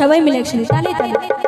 সবাই মিলে একসাথে। তালে তালে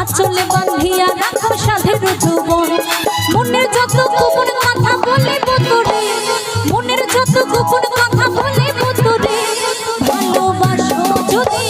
আচলে বান্ধিয়া রাখো সাধের যৌবন। মনের যত গোপন কথা বলে বতুরে মনের যত গোপন কথা বলে বতুরে ভালোবাসো যদি